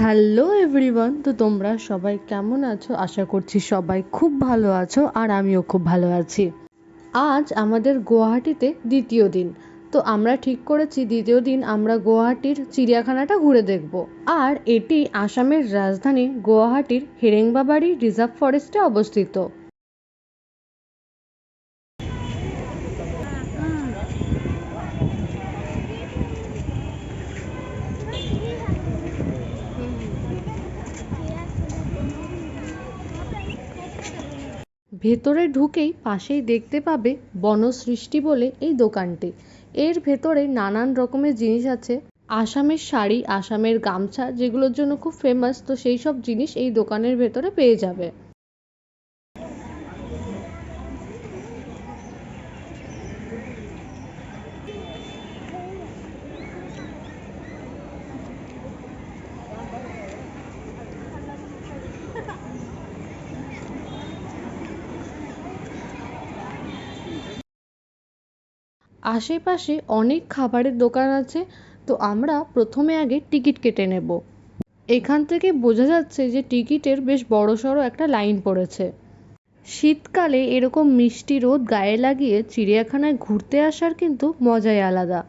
Hello everyone, তো তোমরা সবাই কেমন আছো? আশা করছি সবাই খুব ভালো আছো আর আমিও খুব ভালো আছি। আজ আমাদের গুয়াহাটিতে দ্বিতীয় দিন। তো আমরা ঠিক করেছি, দ্বিতীয় দিন আমরা গুয়াহাটির চিড়িয়াখানাটা ঘুরে দেখব। আর এটি আসামের রাজধানী গুয়াহাটির হেরেংবাবাড়ি রিজার্ভ ফরেস্টে অবস্থিত। ভেতরে ঢুকেই পাশেই দেখতে পাবে বনসৃষ্টি বলে এই দোকানটি। এর ভেতরে নানান রকমের জিনিস আছে। আসামের শাড়ি, আসামের গামছা যেগুলোর জন্য খুব ফেমাস তো সেই সব জিনিস এই দোকানের ভেতরে পেয়ে যাবে। আশেপাশে অনেক খাবারের দোকান আছে, তো আমরা প্রথমে আগে টিকিট কেটে নেব। এখান থেকে বোঝা যাচ্ছে যে টিকিটের বেশ বড়সড় একটা লাইন পড়েছে। শীতকালে এরকম মিষ্টি রোদ গায়ে লাগিয়ে চিড়িয়াখানায় ঘুরতে আসার কিন্তু মজাই আলাদা।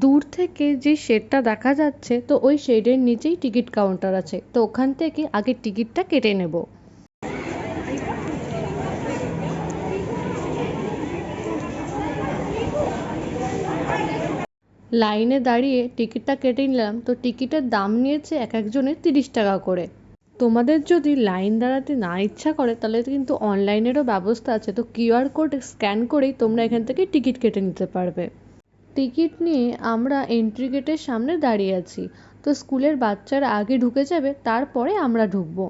দূর থেকে যে শেডটা দেখা যাচ্ছে, তো ওই শেডের নিচেই টিকিট কাউন্টার আছে, তো ওখান থেকে আগে টিকিটটা কেটে নেব। লাইনে দাঁড়িয়ে টিকিটটা কেটে নিলাম, তো টিকিটের দাম নিয়েছে এক একজনের তিরিশ টাকা করে। তোমাদের যদি লাইন দাঁড়াতে না ইচ্ছা করে, তাহলে কিন্তু অনলাইনেরও ব্যবস্থা আছে, তো কিউআর কোড স্ক্যান করেই তোমরা এখান থেকে টিকিট কেটে নিতে পারবে। টিকিট নিয়ে আমরা এন্ট্রি গেটের সামনে দাঁড়িয়ে আছি, তো স্কুলের বাচ্চারা আগে ঢুকে যাবে, তারপরে আমরা ঢুকবো।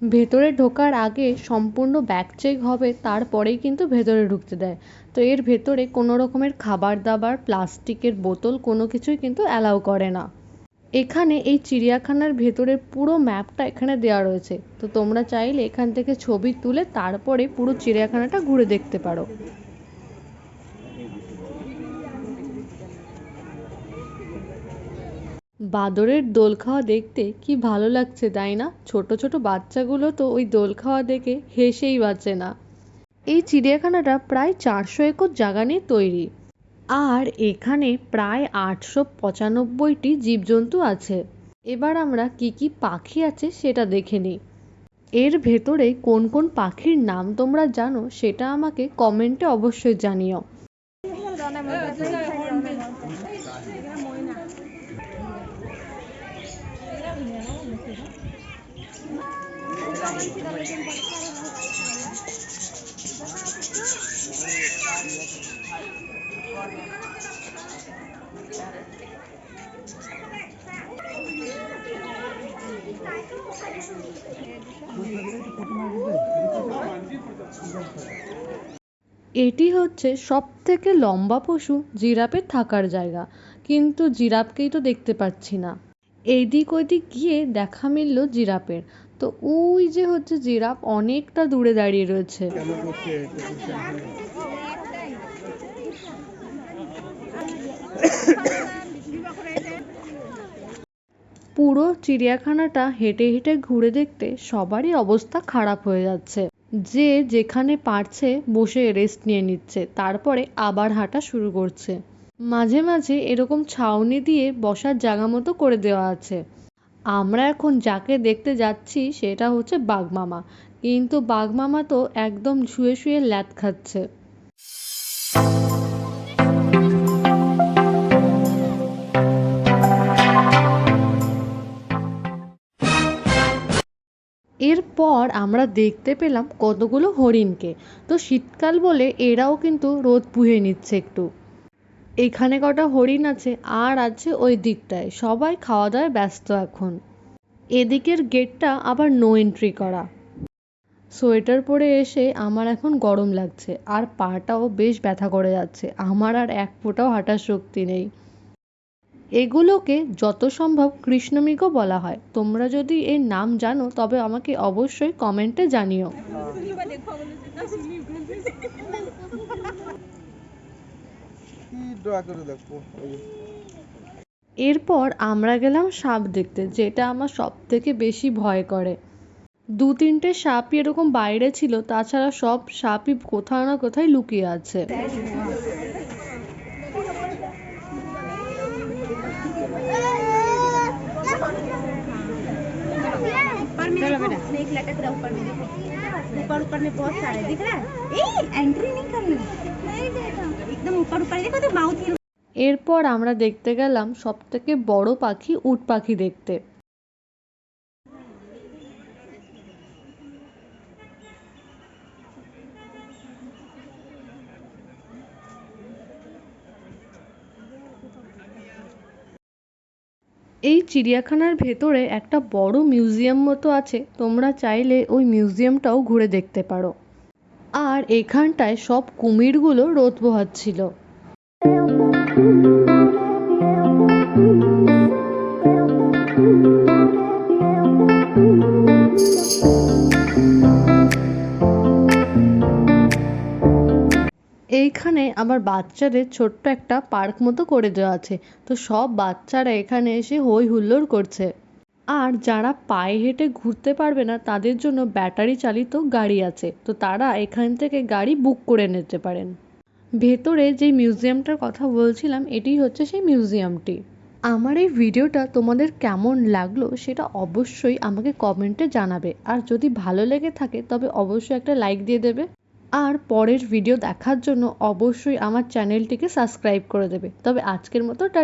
ভেতরে ঢোকার আগে সম্পূর্ণ ব্যাগ চেক হবে, তারপরেই কিন্তু ভেতরে ঢুকতে দেয়। তো এর ভেতরে কোনো রকমের খাবার দাবার, প্লাস্টিকের বোতল, কোনো কিছুই কিন্তু অ্যালাউ করে না। এখানে এই চিড়িয়াখানার ভেতরে পুরো ম্যাপটা এখানে দেওয়া রয়েছে। তো তোমরা চাইলে এখান থেকে ছবি তুলে তারপরে পুরো চিড়িয়াখানাটা ঘুরে দেখতে পারো। বাদরের দোল খাওয়া দেখতে কি ভালো লাগছে, তাই না? ছোট ছোট বাচ্চাগুলো তো ওই দোল খাওয়া দেখে হেসেই বাঁচে না। এই চিড়িয়াখানাটা প্রায় চারশো একর জায়গা নিয়ে তৈরি। আর এখানে প্রায় আটশো পঁচানব্বইটি জীবজন্তু আছে। এবার আমরা কি কি পাখি আছে সেটা দেখে নিই। এর ভেতরে কোন কোন পাখির নাম তোমরা জানো সেটা আমাকে কমেন্টে অবশ্যই জানিও। এটি হচ্ছে সব থেকে লম্বা পশু জিরাফের থাকার জায়গা, কিন্তু জিরাফকেই তো দেখতে পাচ্ছি না। এইদিক ওইদিক গিয়ে দেখা মিলল জিরাফের। তো ওই যে হচ্ছে জিরাফ অনেকটা দূরে দাঁড়িয়ে রয়েছে। পুরো চিড়িয়াখানাটা হেঁটে হেঁটে ঘুরে দেখতে সবারই অবস্থা খারাপ হয়ে যাচ্ছে। যে যেখানে পারছে বসে রেস্ট নিয়ে নিচ্ছে তারপরে আবার হাঁটা শুরু করছে। মাঝে মাঝে এরকম ছাউনি দিয়ে বসার জায়গা মতো করে দেওয়া আছে। আমরা এখন যাকে দেখতে যাচ্ছি সেটা হচ্ছে বাঘমামা কিন্তু বাঘমামা তো একদম শুয়ে শুয়ে ল্যাদ খাচ্ছে। এরপর আমরা দেখতে পেলাম কতগুলো হরিণকে। তো শীতকাল বলে এরাও কিন্তু রোদ পুহে নিচ্ছে একটু। এখানে কটা হরিণ আছে আর আছে ওই দিকটায়। সবাই খাওয়া দাওয়ায় ব্যস্ত এখন। এদিকের গেটটা আবার নো এন্ট্রি করা। সোয়েটার পরে এসে আমার এখন গরম লাগছে। আর পাটাও বেশ ব্যথা করে যাচ্ছে। আমার আর এক ফোঁটাও হাঁটার শক্তি নেই। এগুলোকে যত সম্ভব কৃষ্ণমৃগও বলা হয়। তোমরা যদি এর নাম জানো, তবে আমাকে অবশ্যই কমেন্টে জানিও। কি ড্রা করে দেখো এই যে। এরপর আমরা গেলাম সাপ দেখতে যেটা আমার সব থেকে বেশি ভয় করে দু তিনটে সাপই এরকম বাইরে ছিল তাছাড়া সব সাপই কোথাও না কোথায় লুকিয়ে আছে ऊपर में देखो स्नेक लटक रहा है ऊपर में देखो ऊपर ऊपर में बहुत सारे दिख रहा है ए एंट्री नहीं करना এরপর আমরা দেখতে গেলাম সব থেকে বড় পাখি উট পাখি দেখতে। এই চিড়িয়াখানার ভেতরে একটা বড় মিউজিয়াম মতো আছে, তোমরা চাইলে ওই মিউজিয়ামটাও ঘুরে দেখতে পারো। আর এখানটায় সব কুমিরগুলো রোদ পোহাচ্ছিল। এইখানে আবার বাচ্চাদের ছোট্ট একটা পার্ক মতো করে দেওয়া আছে। তো সব বাচ্চারা এখানে এসে হই হুল্লোড় করছে। আর যারা পায়ে হেঁটে ঘুরতে পারবে না, তাদের জন্য ব্যাটারি চালিত গাড়ি আছে। তো তারা এখান থেকে গাড়ি বুক করে নিতে পারেন। ভেতরে যে মিউজিয়ামটার কথা বলছিলাম, এটি হচ্ছে সেই মিউজিয়ামটি। আমার এই ভিডিওটা তোমাদের কেমন লাগল সেটা অবশ্যই আমাকে কমেন্টে জানাবে। আর যদি ভালো লেগে থাকে, তবে অবশ্যই একটা লাইক দিয়ে দেবে। আর পরের ভিডিও দেখার জন্য অবশ্যই আমার চ্যানেলটিকে সাবস্ক্রাইব করে দেবে। তবে আজকের মতো